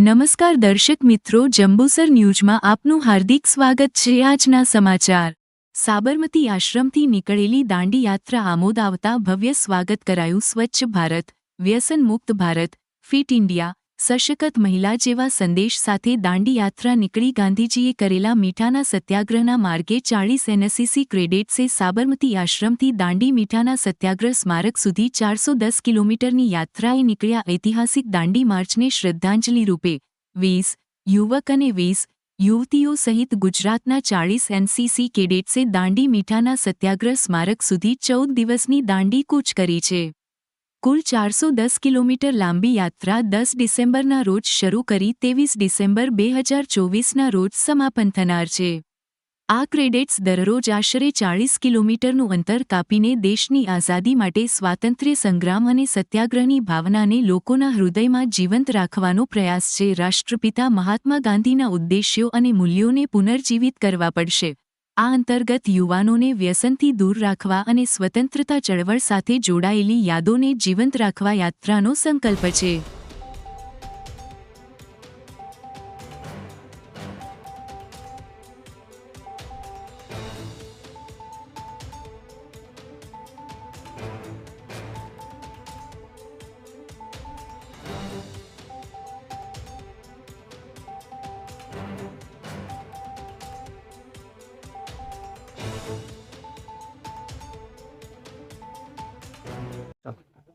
નમસ્કાર દર્શક મિત્રો, જંબુસર ન્યૂઝમાં આપનું હાર્દિક સ્વાગત છે આજના સમાચાર. સાબરમતી આશ્રમથી નીકળેલી દાંડી યાત્રા આમોદ આવતા ભવ્ય સ્વાગત કરાયું સ્વચ્છ ભારત વ્યસન મુક્ત ભારત, ફિટ ઇન્ડિયા સશક્ત મહિલા જેવા સંદેશ સાથે દાંડી યાત્રા નીકળી ગાંધીજીએ કરેલા મીઠાના સત્યાગ્રહના માર્ગે ચાળીસ એનએસસીસી ક્રેડેટ્સે સાબરમતી આશ્રમથી દાંડી મીઠાના સત્યાગ્રહ સ્મારક સુધી ચારસો દસ કિલોમીટરની યાત્રાએ નીકળ્યા ઐતિહાસિક દાંડી માર્ચને શ્રદ્ધાંજલિ રૂપે. વીસ, યુવક અને વીસ, યુવતીઓ સહિત ગુજરાતના ચાળીસ એનસીસી કેડેટ્સે દાંડી મીઠાના સત્યાગ્રહ સ્મારક સુધી ચૌદ દિવસની દાંડી કૂચ કરી છે. કુલ ચારસો દસ કિલોમીટર લાંબી યાત્રા દસ ડિસેમ્બરના રોજ શરૂ કરી ત્રેવીસ ડિસેમ્બર બે હજાર ચોવીસના રોજ સમાપન થનાર છે. આ ક્રેડેટ્સ દરરોજ આશરે ચાળીસ કિલોમીટરનું અંતર કાપીને દેશની આઝાદી માટે સ્વાતંત્ર્ય સંગ્રામ અને સત્યાગ્રહની ભાવનાને લોકોના હૃદયમાં જીવંત રાખવાનો પ્રયાસ છે. રાષ્ટ્રપિતા મહાત્મા ગાંધીના ઉદ્દેશ્યો અને મૂલ્યોને પુનર્જીવિત કરવા પડશે. આ અંતર્ગત યુવાનોને વ્યસનથી દૂર રાખવા અને સ્વતંત્રતા ચળવળ સાથે જોડાયેલી યાદોને જીવંત રાખવા યાત્રાનો સંકલ્પ છે.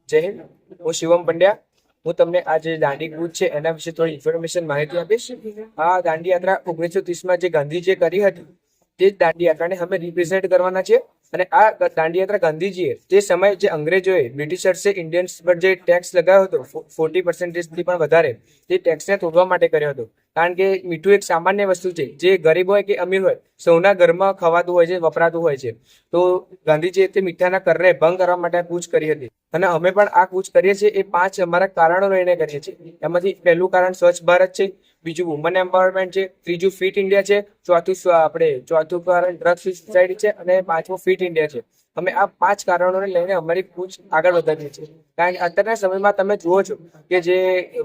જય હિન્દ. હું શિવમ પંડ્યા. હું તમને આ જે દાંડી કૂચ છે, એના વિશે થોડી ઇન્ફોર્મેશન માહિતી આપીશ. આ દાંડી યાત્રા ઓગણીસો ત્રીસમાં જે ગાંધીજીએ કરી હતી, તે જ દાંડી યાત્રાને અમે રિપ્રેઝેન્ટ કરવાના છે અને આ ગ- દાંડી યાત્રા ગાંધીજીએ તે સમયે જે અંગ્રેજોએ બ્રિટિશર્સે ઇન્ડિયન્સ પર જે ટેક્સ લગાવ્યો હતો ફોર્ટી પર્સન્ટેજથી પણ વધારે, તે ટેક્સને તોડવા માટે કર્યો હતો. કારણ કે મીઠું એક સામાન્ય વસ્તુ છે, જે ગરીબ હોય કે અમીર હોય, સૌના ઘરમાં ખવાતું હોય છે, વપરાતું હોય છે. તો ગાંધીજીએ તે મીઠાના કરને ભંગ કરવા માટે કૂચ કરી હતી. અને અમે પણ આ કૂચ કરીએ છીએ એ પાંચ અમારા કારણો લઈને કરીએ છીએ. એમાંથી પહેલું કારણ સ્વચ્છ ભારત છે બીજું વુમન એમ્પાવરમેન્ટ છે, ત્રીજું ફિટ ઇન્ડિયા છે, ચોથું આપણે ચોથું કારણ ડ્રગ્સ સોસાયટી છે અને પાંચમું ફિટ ઇન્ડિયા છે. અમે આ પાંચ કારણોને લઈને અમારી કૂચ આગળ વધારીએ છીએ. કારણ કે અત્યારના સમયમાં તમે જુઓ છો કે જે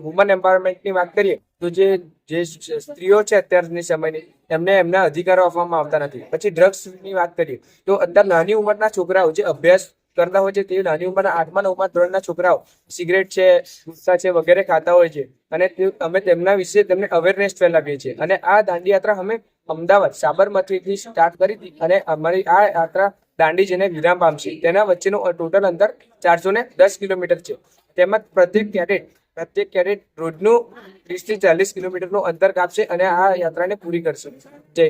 વુમન એમ્પાવરમેન્ટની વાત કરીએ, તો જે જે સ્ત્રીઓ છે અત્યારની સમયની, એમને એમના અધિકારો આપવામાં આવતા નથી. પછી ડ્રગ્સની વાત કરીએ, તો અત્યારે નાની ઉંમરના છોકરાઓ જે અભ્યાસ કરતા હોય છે તે નાની ઉંમરના આઠમા નવમા ધોરણના છોકરાઓ સિગરેટ છે, ગુસ્સા છે વગેરે ખાતા હોય છે. અને અમે તેમના વિશે તેમને અવેરનેસ ફેલાવીએ છીએ. અને આ દાંડી યાત્રા અમે અમદાવાદ સાબરમતીથી સ્ટાર્ટ કરી હતી. અને અમારી આ યાત્રા દાંડી જઈને વિરામ પામશે તેના વચ્ચેનું ટોટલ અંતર ચારસો ને દસ કિલોમીટર છે. તેમજ પ્રત્યેક કેડેટ પ્રત્યેક કેડેટ રોજનું ત્રીસથી ચાલીસ કિલોમીટરનું અંતર કાપશે અને આ યાત્રાને પૂરી કરશે. જય